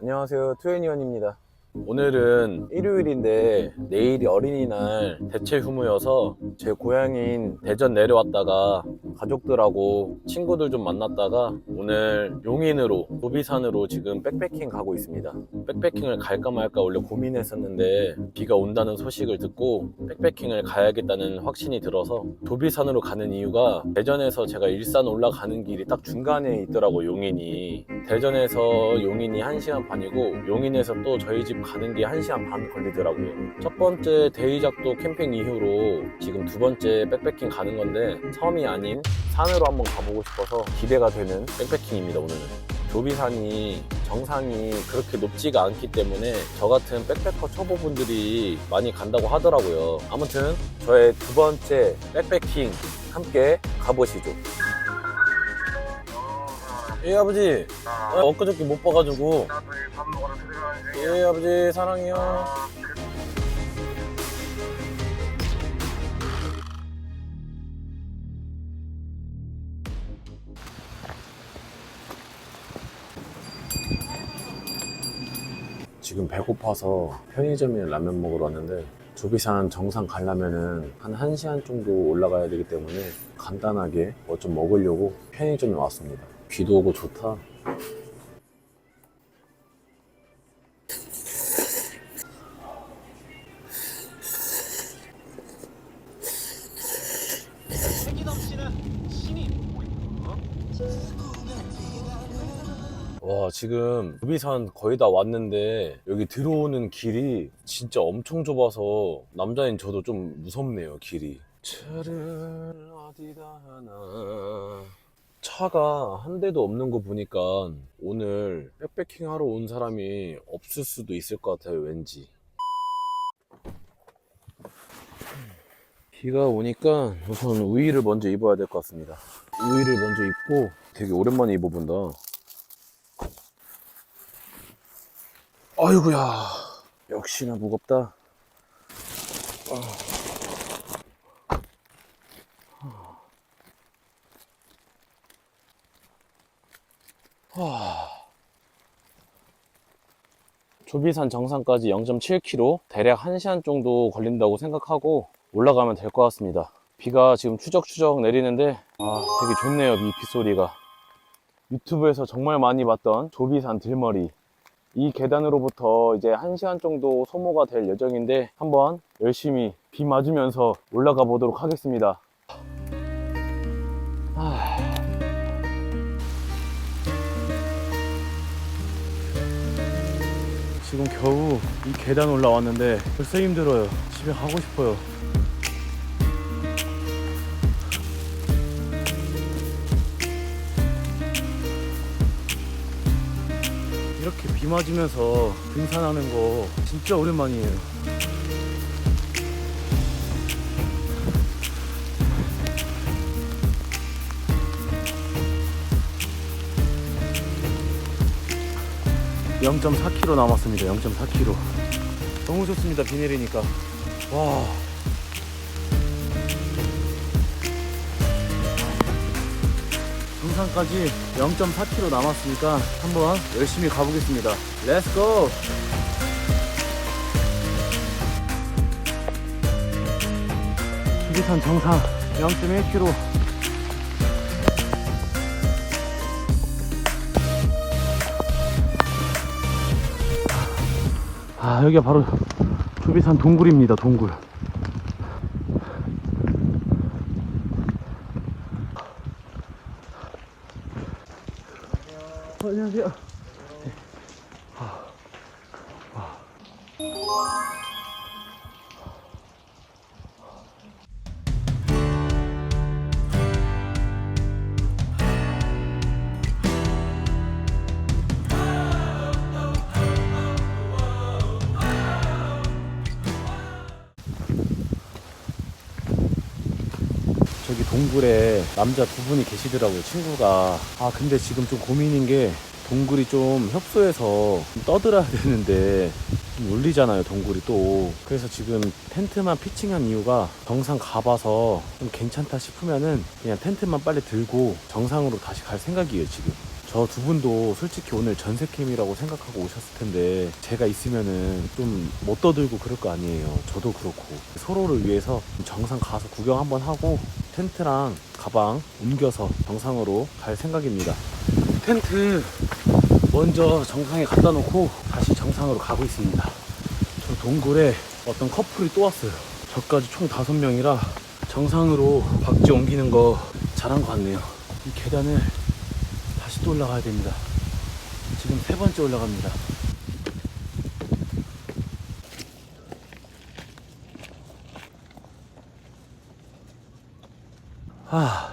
안녕하세요. 투애니언입니다 오늘은 일요일인데 내일이 어린이날 대체 휴무여서 제 고향인 대전 내려왔다가 가족들하고 친구들 좀 만났다가 오늘 용인으로 도비산으로 지금 백패킹 가고 있습니다. 백패킹을 갈까 말까 원래 고민했었는데 비가 온다는 소식을 듣고 백패킹을 가야겠다는 확신이 들어서 도비산으로 가는 이유가 대전에서 제가 일산 올라가는 길이 딱 중간에 있더라고 용인이. 대전에서 용인이 1시간 반이고 용인에서 또 저희 집 가는 게 1시간 반 걸리더라고요 첫 번째 데이작도 캠핑 이후로 지금 두 번째 백패킹 가는 건데 섬이 아닌 산으로 한번 가보고 싶어서 기대가 되는 백패킹입니다 오늘은 조비산이 정상이 그렇게 높지가 않기 때문에 저 같은 백패커 초보분들이 많이 간다고 하더라고요. 아무튼 저의 두 번째 백패킹 함께 가보시죠. 예 아버지 어, 엊그저께 못 봐가지고 나도 밥 먹으러 들어가는 중이야. 예 아버지 사랑해요. 지금 배고파서 편의점에 라면 먹으러 왔는데 조비산 정상 가려면은 한 1시간 정도 올라가야 되기 때문에 간단하게 뭐 좀 먹으려고 편의점에 왔습니다. 비도 오고 좋다. 와 지금 도비산 거의 다 왔는데 여기 들어오는 길이 진짜 엄청 좁아서 남자인 저도 좀 무섭네요 길이 차를 어디다 하나 차가 한 대도 없는 거 보니까 오늘 백패킹 하러 온 사람이 없을 수도 있을 것 같아요 왠지. 비가 오니까 우선 우의를 먼저 입어야 될 것 같습니다. 우의를 먼저 입고 되게 오랜만에 입어본다. 아이고야. 역시나 무겁다 하... 조비산 정상까지 0.7km 대략 1시간 정도 걸린다고 생각하고 올라가면 될 것 같습니다. 비가 지금 추적추적 내리는데 아 되게 좋네요 이 빗소리가. 유튜브에서 정말 많이 봤던 조비산 들머리. 이 계단으로부터 이제 1시간 정도 소모가 될 예정인데 한번 열심히 비 맞으면서 올라가 보도록 하겠습니다. 지금 겨우 이 계단 올라왔는데 벌써 힘들어요. 집에 가고 싶어요. 이렇게 비 맞으면서 등산하는 거 진짜 오랜만이에요. (0.4km) 남았습니다. (0.4km) 너무 좋습니다 비 내리니까. 와. 등산까지 0.4km 남았으니까 한번 열심히 가보겠습니다. 렛츠고! 수비산 정상 0.1km 아 여기가 바로 조비산 동굴입니다 동굴. 어, 안녕하세요. 저기 동굴에 남자 두 분이 계시더라고요 친구가. 아 근데 지금 좀 고민인 게 동굴이 좀 협소해서 좀 떠들어야 되는데 좀 울리잖아요 동굴이 또. 그래서 지금 텐트만 피칭한 이유가 정상 가봐서 좀 괜찮다 싶으면은 그냥 텐트만 빨리 들고 정상으로 다시 갈 생각이에요 지금 저 두 분도 솔직히 오늘 전세캠이라고 생각하고 오셨을 텐데 제가 있으면은 좀 못 떠들고 그럴 거 아니에요. 저도 그렇고 서로를 위해서 정상 가서 구경 한번 하고 텐트랑 가방 옮겨서 정상으로 갈 생각입니다. 텐트 먼저 정상에 갖다 놓고 다시 정상으로 가고 있습니다. 저 동굴에 어떤 커플이 또 왔어요. 저까지 총 다섯 명이라 정상으로 박지 옮기는 거 잘한 것 같네요. 이 계단을 올라가야 됩니다. 지금 세 번째 올라갑니다. 아. 아.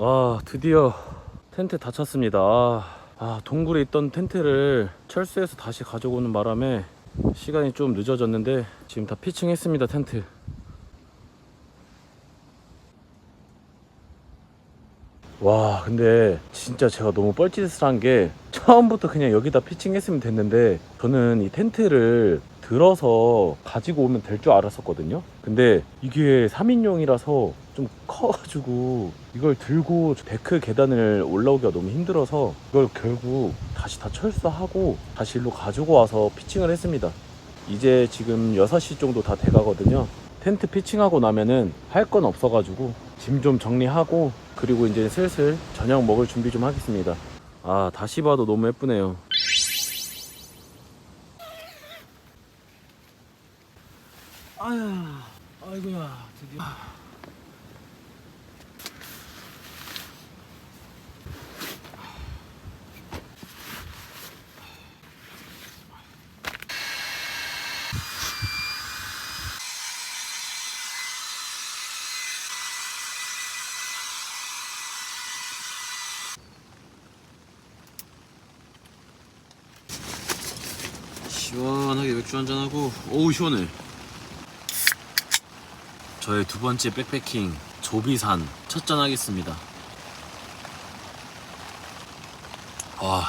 와 드디어 텐트 다 쳤습니다. 아, 아, 동굴에 있던 텐트를 철수해서 다시 가져오는 바람에 시간이 좀 늦어졌는데 지금 다 피칭했습니다 텐트 와 근데 진짜 제가 너무 뻘짓을 한 게 처음부터 그냥 여기다 피칭했으면 됐는데 저는 이 텐트를 들어서 가지고 오면 될 줄 알았었거든요. 근데 이게 3인용이라서 좀 커가지고 이걸 들고 데크 계단을 올라오기가 너무 힘들어서 이걸 결국 다시 다 철수하고 다시 일로 가지고 와서 피칭을 했습니다. 이제 지금 6시 정도 다 돼가거든요. 텐트 피칭하고 나면은 할 건 없어가지고 짐 좀 정리하고 그리고 이제 슬슬 저녁 먹을 준비 좀 하겠습니다. 아 다시 봐도 너무 예쁘네요. 아야 아이고야 드디어 시원하게 맥주 한잔하고 오우 시원해 저의 두 번째 백패킹 조비산 첫 잔 하겠습니다 와.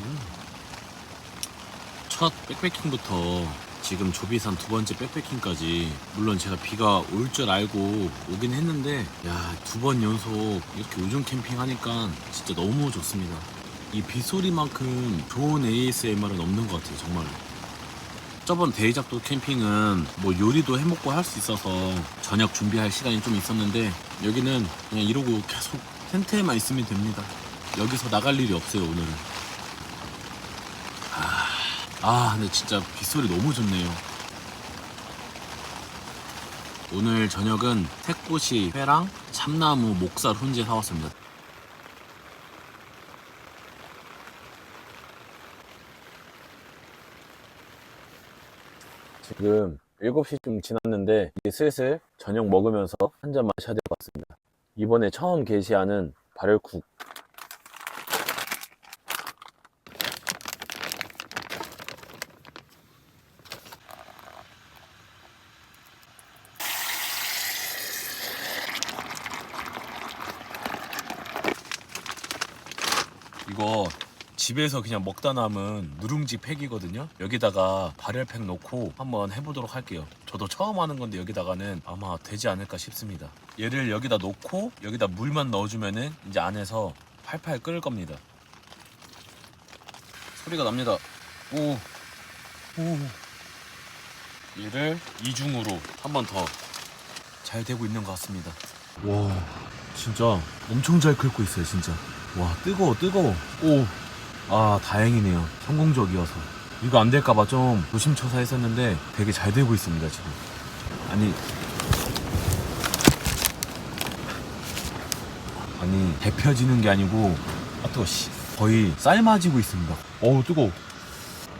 음. 첫 백패킹부터 지금 조비산 두 번째 백패킹까지. 물론 제가 비가 올 줄 알고 오긴 했는데 야 두 번 연속 이렇게 우중 캠핑 하니까 진짜 너무 좋습니다. 이 빗소리만큼 좋은 ASMR은 없는 것 같아요 정말로 저번 대이작도 캠핑은 뭐 요리도 해먹고 할 수 있어서 저녁 준비할 시간이 좀 있었는데 여기는 그냥 이러고 계속 텐트에만 있으면 됩니다. 여기서 나갈 일이 없어요 오늘은. 아, 아 근데 진짜 빗소리 너무 좋네요. 오늘 저녁은 택고시 회랑 참나무 목살 훈제 사왔습니다. 지금 7시쯤 지났는데 이제 슬슬 저녁 먹으면서 한 잔 마셔야 될 것 같습니다. 이번에 처음 게시하는 발열국 이거 집에서 그냥 먹다 남은 누룽지 팩이거든요. 여기다가 발열 팩 넣고 한번 해보도록 할게요. 저도 처음 하는 건데 여기다가는 아마 되지 않을까 싶습니다. 얘를 여기다 놓고 여기다 물만 넣어주면은 이제 안에서 팔팔 끓을 겁니다. 소리가 납니다. 오, 오. 얘를 이중으로 한 번 더 잘 되고 있는 것 같습니다. 와, 진짜 엄청 잘 끓고 있어요, 진짜. 와, 뜨거워, 뜨거워. 오, 아 다행이네요. 성공적이어서. 이거 안 될까봐 좀 조심쳐서 했었는데 되게 잘 되고 있습니다 지금. 아니. 아니 데펴지는 게 아니고 아 뜨거 씨. 거의 삶아지고 있습니다. 어우 뜨거워.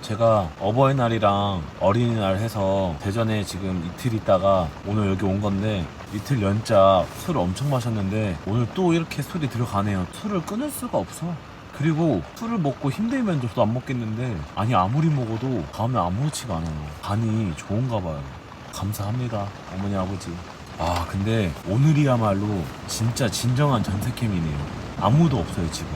제가 어버이날이랑 어린이날 해서 대전에 지금 이틀 있다가 오늘 여기 온 건데 이틀 연짜 술을 엄청 마셨는데 오늘 또 이렇게 술이 들어가네요. 술을 끊을 수가 없어. 그리고 술을 먹고 힘들면 저도 안 먹겠는데 아니 아무리 먹어도 다음에 아무렇지가 않아요. 간이 좋은가 봐요. 감사합니다 어머니 아버지. 아 근데 오늘이야말로 진짜 진정한 전세캠이네요. 아무도 없어요 지금.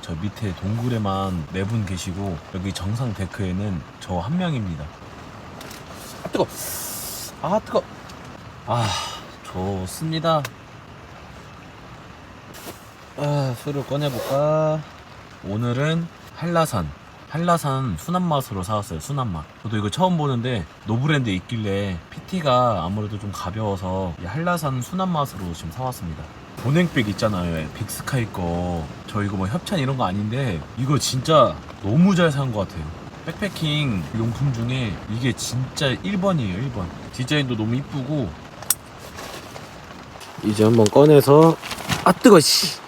저 밑에 동굴에만 네 분 계시고 여기 정상 데크에는 저 한 명입니다. 아 뜨거. 아 뜨거. 아 좋습니다. 아 술을 꺼내볼까? 오늘은 한라산. 한라산 순한 맛으로 사왔어요. 순한 맛. 저도 이거 처음 보는데 노브랜드 있길래 PT가 아무래도 좀 가벼워서 이 한라산 순한 맛으로 지금 사왔습니다. 보냉백 있잖아요. 빅스카이 거. 저 이거 뭐 협찬 이런 거 아닌데 이거 진짜 너무 잘 산 것 같아요. 백패킹 용품 중에 이게 진짜 1번이에요. 1번. 디자인도 너무 이쁘고 이제 한번 꺼내서 아 뜨거 씨.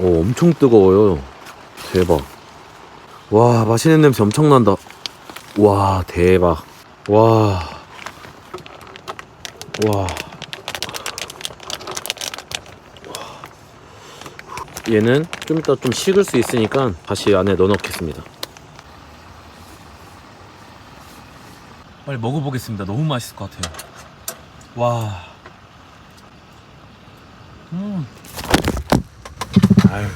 오 엄청 뜨거워요. 대박. 와 맛있는 냄새 엄청 난다. 와 대박. 와. 와. 얘는 좀 이따 좀 식을 수 있으니까 다시 안에 넣어 넣겠습니다. 빨리 먹어보겠습니다. 너무 맛있을 것 같아요. 와. 음. 아유.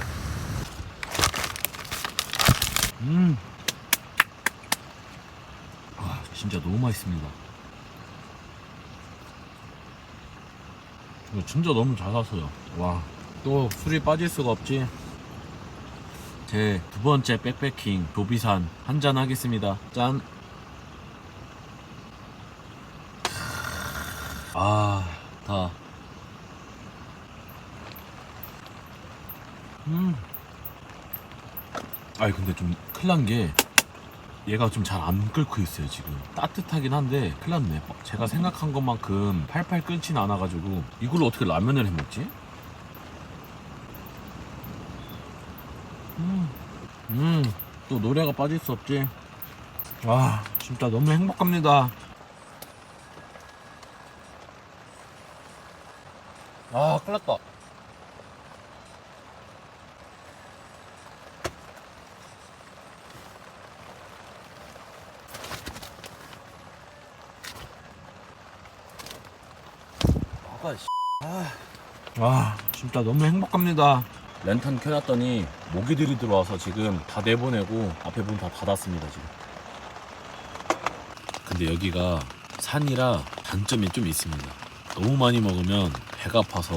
음. 와, 진짜 너무 맛있습니다. 이거 진짜 너무 잘 샀어요. 와. 또 술이 빠질 수가 없지. 제 두 번째 백패킹 도비산 한잔 하겠습니다. 짠. 아, 다. 음. 아니 근데 좀 큰일 난 게 얘가 좀 잘 안 끓고 있어요 지금. 따뜻하긴 한데 큰일 났네. 제가 생각한 것만큼 팔팔 끓진 않아가지고 이걸로 어떻게 라면을 해먹지? 음, 음, 또 노래가 빠질 수 없지. 와 진짜 너무 행복합니다. 아 큰일 났다 아까 씨. 아. 와 진짜 너무 행복합니다. 랜턴 켜놨더니 모기들이 들어와서 지금 다 내보내고 앞에 문 다 닫았습니다 지금. 근데 여기가 산이라 단점이 좀 있습니다. 너무 많이 먹으면 배가 아파서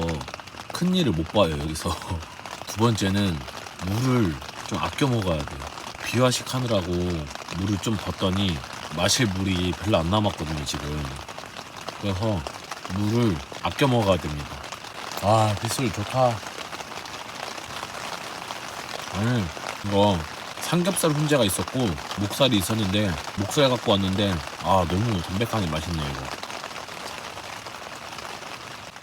큰 일을 못 봐요 여기서. 두 번째는 물을 좀 아껴 먹어야 돼요. 비화식 하느라고 물을 좀 뒀더니 마실 물이 별로 안 남았거든요 지금. 그래서 물을 아껴 먹어야 됩니다. 아, 빗술 좋다. 아니, 이거 삼겹살 훈제가 있었고 목살이 있었는데 목살 갖고 왔는데 아 너무 담백하니 맛있네요 이거.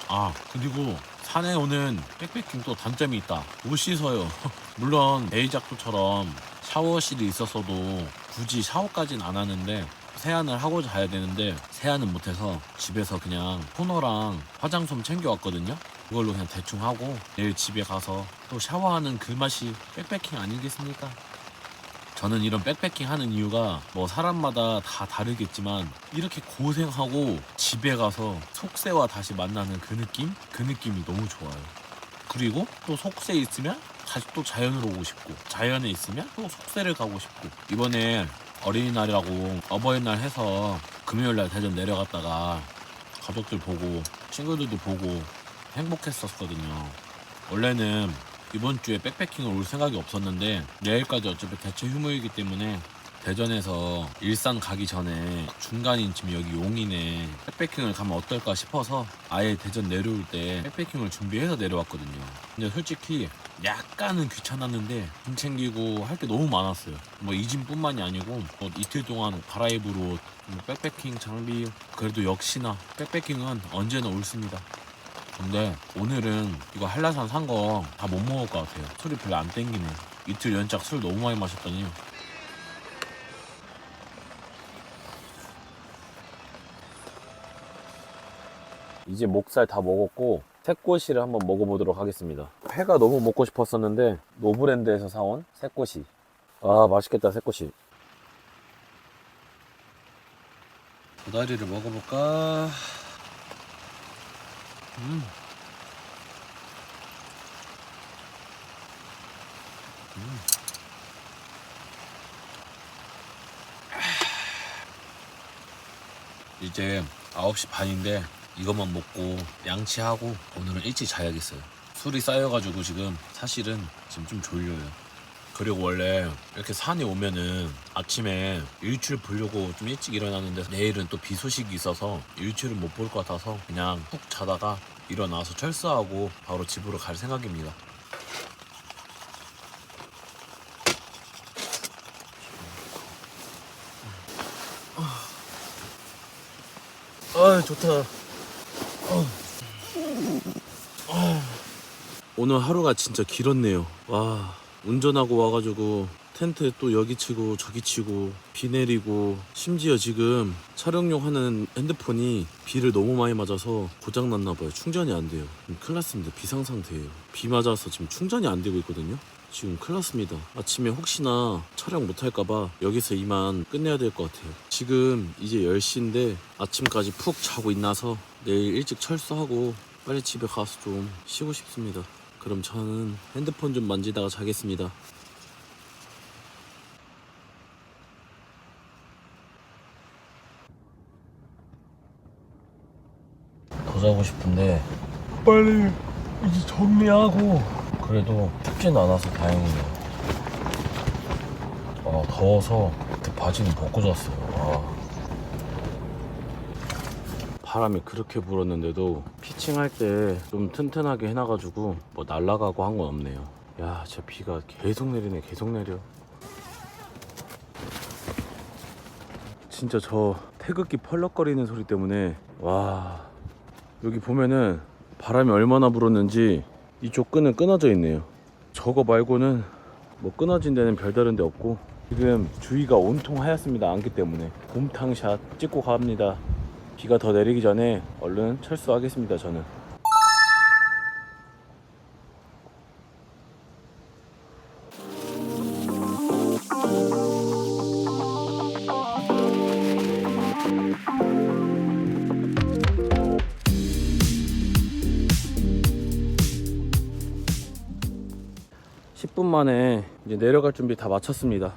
아 그리고 산에 오는 백패킹 또 단점이 있다. 못 씻어요. 물론 베이작도처럼 샤워실이 있었어도 굳이 샤워까지는 안 하는데 세안을 하고 자야 되는데 세안은 못해서 집에서 그냥 토너랑 화장솜 챙겨왔거든요. 그걸로 그냥 대충 하고 내일 집에 가서 또 샤워하는 그 맛이 백패킹 아니겠습니까? 저는 이런 백패킹 하는 이유가 뭐 사람마다 다 다르겠지만 이렇게 고생하고 집에 가서 속세와 다시 만나는 그 느낌? 그 느낌이 너무 좋아요. 그리고 또 속세에 있으면 다시 또 자연으로 오고 싶고 자연에 있으면 또 속세를 가고 싶고 이번에 어린이날이라고 어버이날 해서 금요일날 대전 내려갔다가 가족들 보고 친구들도 보고 행복했었거든요. 원래는 이번 주에 백패킹을 올 생각이 없었는데 내일까지 어차피 대체 휴무이기 때문에 대전에서 일산 가기 전에 중간인 지금 여기 용인에 백패킹을 가면 어떨까 싶어서 아예 대전 내려올 때 백패킹을 준비해서 내려왔거든요. 근데 솔직히 약간은 귀찮았는데 짐 챙기고 할 게 너무 많았어요. 뭐 이 짐뿐만이 아니고 뭐 이틀 동안 갈아입을 옷, 뭐 백패킹 장비 그래도 역시나 백패킹은 언제나 옳습니다. 근데 오늘은 이거 한라산 산 거 다 못 먹을 것 같아요. 소리 별로 안 땡기네. 이틀 연짝 술 너무 많이 마셨더니 이제 목살 다 먹었고 새꼬시를 한번 먹어보도록 하겠습니다. 회가 너무 먹고 싶었었는데 노브랜드에서 사온 새꼬시. 아 맛있겠다 새꼬시. 도다리를 먹어볼까? 음. 음. 이제 9시 반인데 이것만 먹고 양치하고 오늘은 일찍 자야겠어요. 술이 쌓여가지고 지금 사실은 지금 좀 졸려요. 그리고 원래 이렇게 산에 오면은 아침에 일출 보려고 좀 일찍 일어나는데 내일은 또 비 소식이 있어서 일출을 못 볼 것 같아서 그냥 푹 자다가 일어나서 철수하고 바로 집으로 갈 생각입니다. 아 좋다. 오늘 하루가 진짜 길었네요. 와 운전하고 와가지고 텐트 또 여기 치고 저기 치고 비 내리고 심지어 지금 촬영용 하는 핸드폰이 비를 너무 많이 맞아서 고장 났나 봐요. 충전이 안 돼요. 음, 큰일 났습니다. 비상 상태예요. 비 맞아서 지금 충전이 안 되고 있거든요. 지금 큰일 났습니다. 아침에 혹시나 촬영 못 할까봐 여기서 이만 끝내야 될 것 같아요. 지금 이제 10시인데 아침까지 푹 자고 있나서 내일 일찍 철수하고 빨리 집에 가서 좀 쉬고 싶습니다. 그럼 저는 핸드폰 좀 만지다가 자겠습니다. 더 자고 싶은데 빨리 이제 정리하고 그래도 춥진 않아서 다행이네요. 아 더워서 그 바지는 벗고 잤어요. 아. 바람이 그렇게 불었는데도 피칭할 때 좀 튼튼하게 해놔가지고 뭐 날라가고 한 건 없네요. 야, 진짜 비가 계속 내리네, 계속 내려. 진짜 저 태극기 펄럭거리는 소리 때문에 와 여기 보면은 바람이 얼마나 불었는지 이쪽 끈은 끊어져 있네요. 저거 말고는 뭐 끊어진 데는 별다른 데 없고 지금 주위가 온통 하얗습니다. 안개 때문에 곰탕샷 찍고 갑니다. 비가 더 내리기 전에 얼른 철수하겠습니다. 저는. (10분) 만에 이제 내려갈 준비 다 마쳤습니다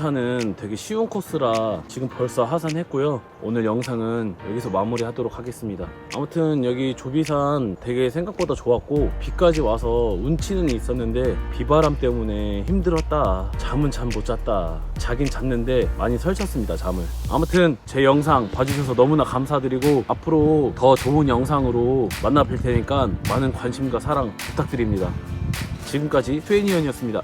조비사는 되게 쉬운 코스라 지금 벌써 하산했고요. 오늘 영상은 여기서 마무리하도록 하겠습니다. 아무튼 여기 조비산 되게 생각보다 좋았고 비까지 와서 운치는 있었는데 비바람 때문에 힘들었다. 잠은 잠 못 잤다. 자긴 잤는데 많이 설쳤습니다. 잠을. 아무튼 제 영상 봐주셔서 너무나 감사드리고 앞으로 더 좋은 영상으로 만나 뵐 테니까 많은 관심과 사랑 부탁드립니다. 지금까지 트웨니언이었습니다.